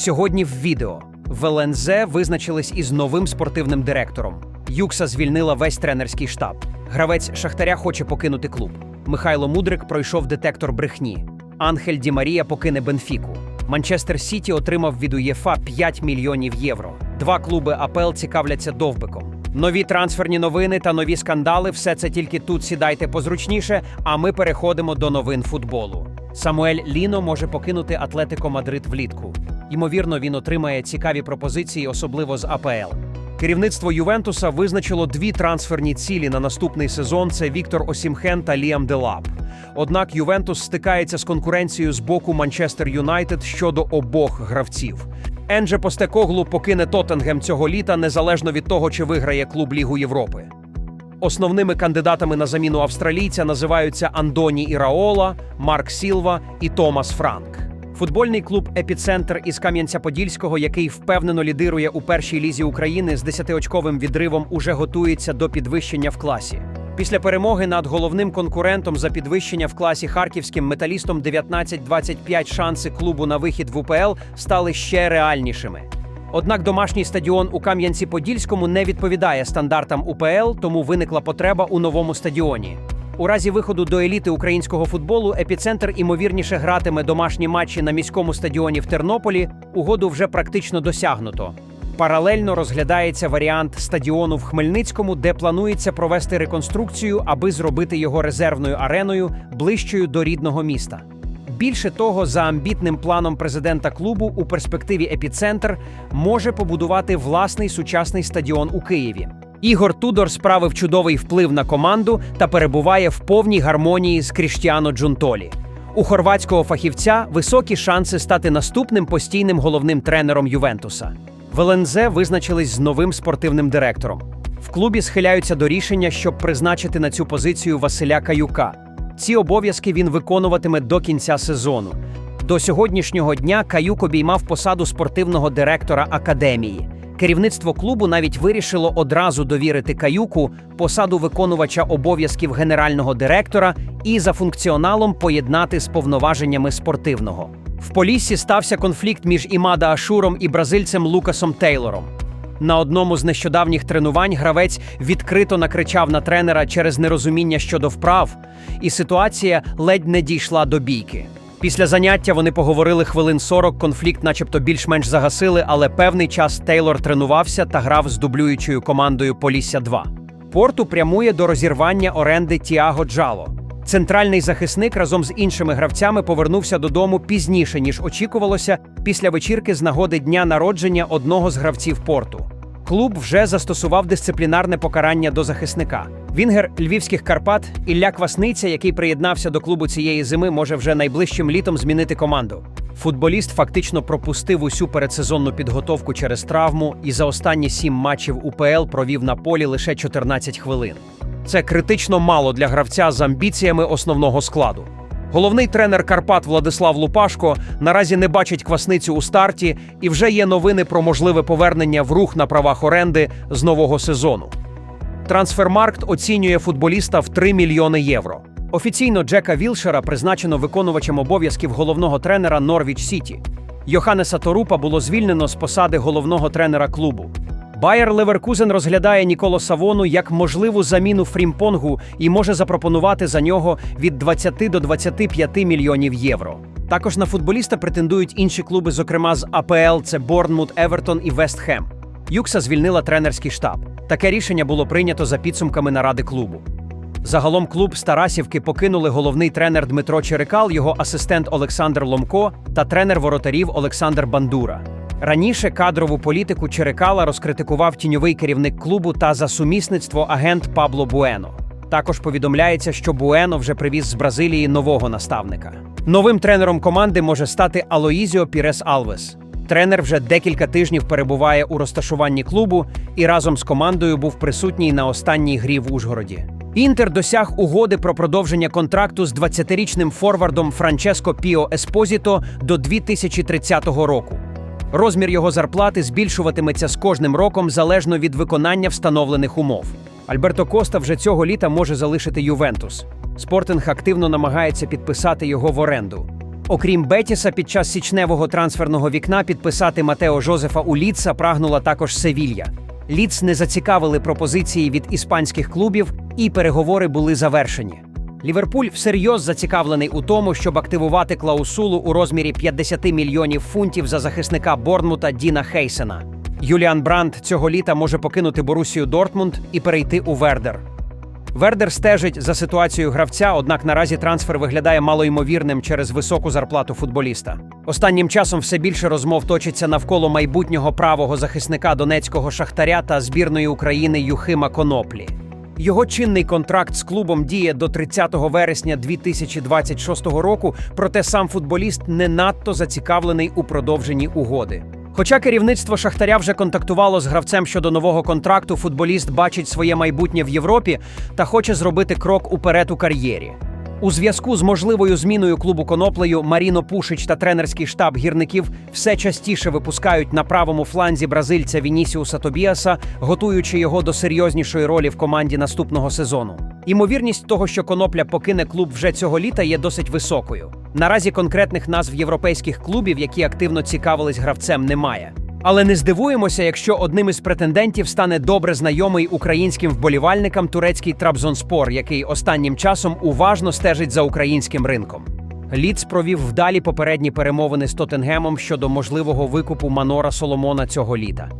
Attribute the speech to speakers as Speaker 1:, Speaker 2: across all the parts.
Speaker 1: Сьогодні в відео в ЛНЗ визначились із новим спортивним директором. Юкса звільнила весь тренерський штаб. Гравець Шахтаря хоче покинути клуб. Михайло Мудрик пройшов детектор брехні. Анхель Ді Марія покине Бенфіку. Манчестер Сіті отримав від УЄФА 5 мільйонів євро. Два клуби АПЛ цікавляться довбиком. Нові трансферні новини та нові скандали все це тільки тут сідайте позручніше, а ми переходимо до новин футболу. Самуель Ліно може покинути Атлетико Мадрид влітку. Ймовірно, він отримає цікаві пропозиції, особливо з АПЛ. Керівництво Ювентуса визначило дві трансферні цілі на наступний сезон: це Віктор Осімхен та Ліам Делап. Однак Ювентус стикається з конкуренцією з боку Манчестер Юнайтед щодо обох гравців. Енже Постекоглу покине Тоттенгем цього літа незалежно від того, чи виграє клуб Лігу Європи. Основними кандидатами на заміну австралійця називаються Андоні Іраола, Марк Сілва і Томас Франк. Футбольний клуб Епіцентр із Кам'янця-Подільського, який впевнено лідирує у першій лізі України з 10-очковим відривом, уже готується до підвищення в класі. Після перемоги над головним конкурентом за підвищення в класі харківським металістом 19-25 шанси клубу на вихід в УПЛ стали ще реальнішими. Однак домашній стадіон у Кам'янці-Подільському не відповідає стандартам УПЛ, тому виникла потреба у новому стадіоні. У разі виходу до еліти українського футболу епіцентр імовірніше гратиме домашні матчі на міському стадіоні в Тернополі. Угоду вже практично досягнуто. Паралельно розглядається варіант стадіону в Хмельницькому, де планується провести реконструкцію, аби зробити його резервною ареною ближчою до рідного міста. Більше того, за амбітним планом президента клубу у перспективі епіцентр може побудувати власний сучасний стадіон у Києві. Ігор Тудор справив чудовий вплив на команду та перебуває в повній гармонії з Кріштіано Джунтолі. У хорватського фахівця високі шанси стати наступним постійним головним тренером Ювентуса. В ЛНЗ визначились з новим спортивним директором. В клубі схиляються до рішення, щоб призначити на цю позицію Василя Каюка. Ці обов'язки він виконуватиме до кінця сезону. До сьогоднішнього дня Каюк обіймав посаду спортивного директора академії. Керівництво клубу навіть вирішило одразу довірити Каюку посаду виконувача обов'язків генерального директора і за функціоналом поєднати з повноваженнями спортивного. В Поліссі стався конфлікт між Імада Ашуром і бразильцем Лукасом Тейлором. На одному з нещодавніх тренувань гравець відкрито накричав на тренера через нерозуміння щодо вправ, і ситуація ледь не дійшла до бійки. Після заняття вони поговорили хвилин 40, конфлікт, начебто, більш-менш загасили, але певний час Тейлор тренувався та грав з дублюючою командою Полісся 2 Порту прямує до розірвання оренди Тіаго Джало. Центральний захисник разом з іншими гравцями повернувся додому пізніше, ніж очікувалося, після вечірки з нагоди дня народження одного з гравців порту. Клуб вже застосував дисциплінарне покарання до захисника. Вінгер львівських Карпат Ілля Квасниця, який приєднався до клубу цієї зими, може вже найближчим літом змінити команду. Футболіст фактично пропустив усю передсезонну підготовку через травму і за останні сім матчів УПЛ провів на полі лише 14 хвилин. Це критично мало для гравця з амбіціями основного складу. Головний тренер Карпат Владислав Лупашко наразі не бачить квасницю у старті, і вже є новини про можливе повернення в рух на правах оренди з нового сезону. Трансфермаркт оцінює футболіста в 3 мільйони євро. Офіційно Джека Вілшера призначено виконувачем обов'язків головного тренера Норвіч Сіті. Йоханнеса Торупа було звільнено з посади головного тренера клубу. Байер Леверкузен розглядає Ніколо Савону як можливу заміну Фрімпонгу і може запропонувати за нього від 20 до 25 мільйонів євро. Також на футболіста претендують інші клуби, зокрема з АПЛ, це Борнмут, Евертон і Вестхем. Юкса звільнила тренерський штаб. Таке рішення було прийнято за підсумками наради клубу. Загалом клуб з Тарасівки покинули головний тренер Дмитро Черекал, його асистент Олександр Ломко та тренер воротарів Олександр Бандура. Раніше кадрову політику Черекала розкритикував тіньовий керівник клубу та за сумісництво агент Пабло Буено. Також повідомляється, що Буено вже привіз з Бразилії нового наставника. Новим тренером команди може стати Алоїзіо Пірес Алвес. Тренер вже декілька тижнів перебуває у розташуванні клубу і разом з командою був присутній на останній грі в Ужгороді. Інтер досяг угоди про продовження контракту з 20-річним форвардом Франческо Піо Еспозіто до 2030 року. Розмір його зарплати збільшуватиметься з кожним роком залежно від виконання встановлених умов. Альберто Коста вже цього літа може залишити Ювентус. Спортинг активно намагається підписати його в оренду. Окрім Бетіса, під час січневого трансферного вікна підписати Матео Жозефа у Ліца прагнула також Севілья. Ліц не зацікавили пропозиції від іспанських клубів, і переговори були завершені. Ліверпуль всерйоз зацікавлений у тому, щоб активувати клаусулу у розмірі 50 мільйонів фунтів за захисника Борнмута Діна Хейсена. Юліан Бранд цього літа може покинути Борусію Дортмунд і перейти у Вердер. Вердер стежить за ситуацією гравця, однак наразі трансфер виглядає малоймовірним через високу зарплату футболіста. Останнім часом все більше розмов точиться навколо майбутнього правого захисника донецького шахтаря та збірної України Юхима Коноплі. Його чинний контракт з клубом діє до 30 вересня 2026 року, проте сам футболіст не надто зацікавлений у продовженні угоди. Хоча керівництво Шахтаря вже контактувало з гравцем щодо нового контракту, футболіст бачить своє майбутнє в Європі та хоче зробити крок уперед у кар'єрі. У зв'язку з можливою зміною клубу коноплею Маріно Пушич та тренерський штаб гірників все частіше випускають на правому фланзі бразильця Вінісіуса Тобіаса, готуючи його до серйознішої ролі в команді наступного сезону. Імовірність того, що конопля покине клуб вже цього літа, є досить високою. Наразі конкретних назв європейських клубів, які активно цікавились гравцем, немає. Але не здивуємося, якщо одним із претендентів стане добре знайомий українським вболівальникам турецький Трабзонспор, який останнім часом уважно стежить за українським ринком. Ліц провів вдалі попередні перемовини з Тоттенгемом щодо можливого викупу Манора Соломона цього літа.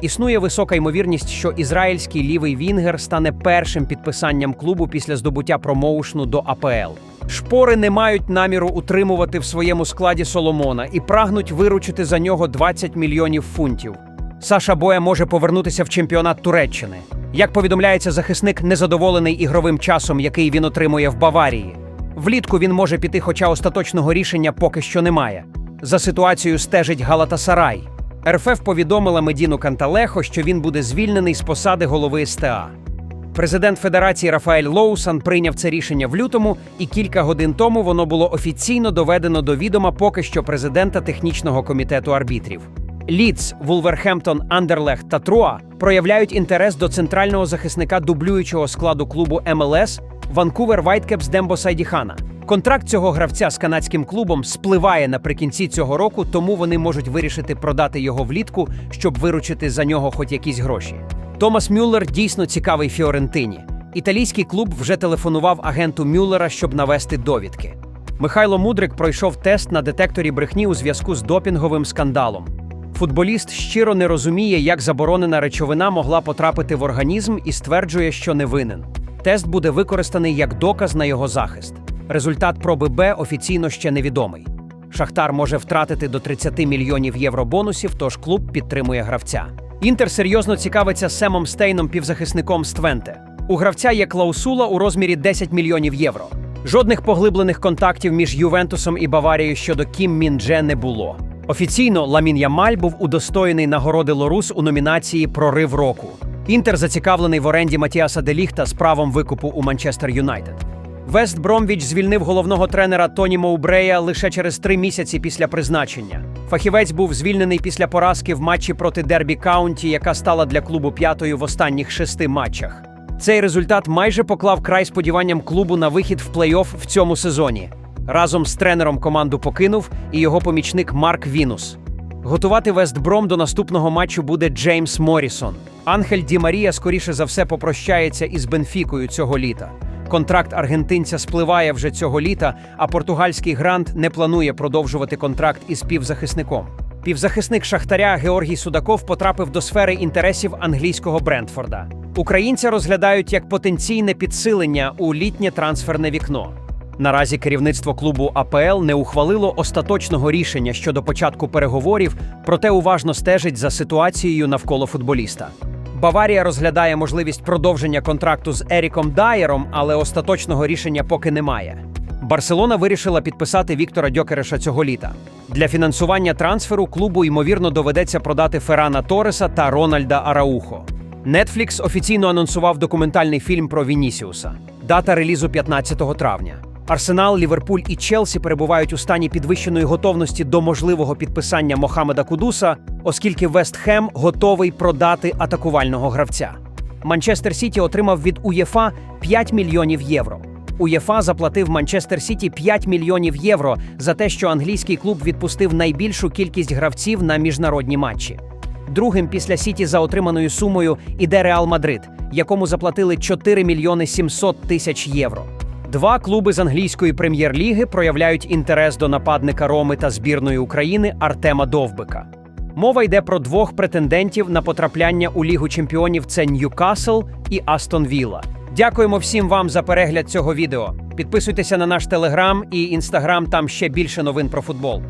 Speaker 1: Існує висока ймовірність, що ізраїльський лівий Вінгер стане першим підписанням клубу після здобуття промоушну до АПЛ. Шпори не мають наміру утримувати в своєму складі Соломона і прагнуть виручити за нього 20 мільйонів фунтів. Саша Боя може повернутися в чемпіонат Туреччини. Як повідомляється, захисник незадоволений ігровим часом, який він отримує в Баварії. Влітку він може піти, хоча остаточного рішення поки що немає. За ситуацією стежить Галатасарай. РФФ повідомила Медіну Канталехо, що він буде звільнений з посади голови СТА. Президент Федерації Рафаель Лоусан прийняв це рішення в лютому, і кілька годин тому воно було офіційно доведено до відома поки що президента технічного комітету арбітрів. Ліц, Вулверхемптон, Андерлехт та Труа проявляють інтерес до центрального захисника дублюючого складу клубу МЛС Ванкувер Вайткепс Дембо Сайдіхана. Контракт цього гравця з канадським клубом спливає наприкінці цього року, тому вони можуть вирішити продати його влітку, щоб виручити за нього хоч якісь гроші. Томас Мюллер дійсно цікавий Фіорентині. Італійський клуб вже телефонував агенту Мюллера, щоб навести довідки. Михайло Мудрик пройшов тест на детекторі брехні у зв'язку з допінговим скандалом. Футболіст щиро не розуміє, як заборонена речовина могла потрапити в організм і стверджує, що не винен. Тест буде використаний як доказ на його захист. Результат проби Б офіційно ще невідомий. Шахтар може втратити до 30 мільйонів євро бонусів, тож клуб підтримує гравця. Інтер серйозно цікавиться Семом Стейном, півзахисником з Твенте. У гравця є клаусула у розмірі 10 мільйонів євро. Жодних поглиблених контактів між Ювентусом і Баварією щодо Кім Міндже не було. Офіційно Ламін Ямаль був удостоєний нагороди Лорус у номінації Прорив року. Інтер зацікавлений в оренді Матіаса Деліхта з правом викупу у Манчестер Юнайтед. Вест Бромвіч звільнив головного тренера Тоні Моубрея лише через три місяці після призначення. Фахівець був звільнений після поразки в матчі проти Дербі Каунті, яка стала для клубу п'ятою в останніх шести матчах. Цей результат майже поклав край сподіванням клубу на вихід в плей-офф в цьому сезоні. Разом з тренером команду покинув і його помічник Марк Вінус. Готувати Вестбром до наступного матчу буде Джеймс Морісон. Анхель Ді Марія скоріше за все попрощається із Бенфікою цього літа. Контракт аргентинця спливає вже цього літа, а португальський грант не планує продовжувати контракт із півзахисником. Півзахисник Шахтаря Георгій Судаков потрапив до сфери інтересів англійського Брентфорда. Українця розглядають як потенційне підсилення у літнє трансферне вікно. Наразі керівництво клубу АПЛ не ухвалило остаточного рішення щодо початку переговорів, проте уважно стежить за ситуацією навколо футболіста. Баварія розглядає можливість продовження контракту з Еріком Дайером, але остаточного рішення поки немає. Барселона вирішила підписати Віктора Дьокереша цього літа. Для фінансування трансферу клубу ймовірно доведеться продати Феррана Тореса та Рональда Араухо. Netflix офіційно анонсував документальний фільм про Вінісіуса. Дата релізу 15 травня. Арсенал, Ліверпуль і Челсі перебувають у стані підвищеної готовності до можливого підписання Мохамеда Кудуса, оскільки Вест Хем готовий продати атакувального гравця. Манчестер Сіті отримав від УЄФА 5 мільйонів євро. УЄФА заплатив Манчестер Сіті 5 мільйонів євро за те, що англійський клуб відпустив найбільшу кількість гравців на міжнародні матчі. Другим після Сіті за отриманою сумою іде Реал Мадрид, якому заплатили 4 мільйони 700 тисяч євро. Два клуби з англійської прем'єр-ліги проявляють інтерес до нападника Роми та збірної України Артема Довбика. Мова йде про двох претендентів на потрапляння у Лігу чемпіонів: це Ньюкасл і Астон Вілла. Дякуємо всім вам за перегляд цього відео. Підписуйтеся на наш телеграм і інстаграм, там ще більше новин про футбол.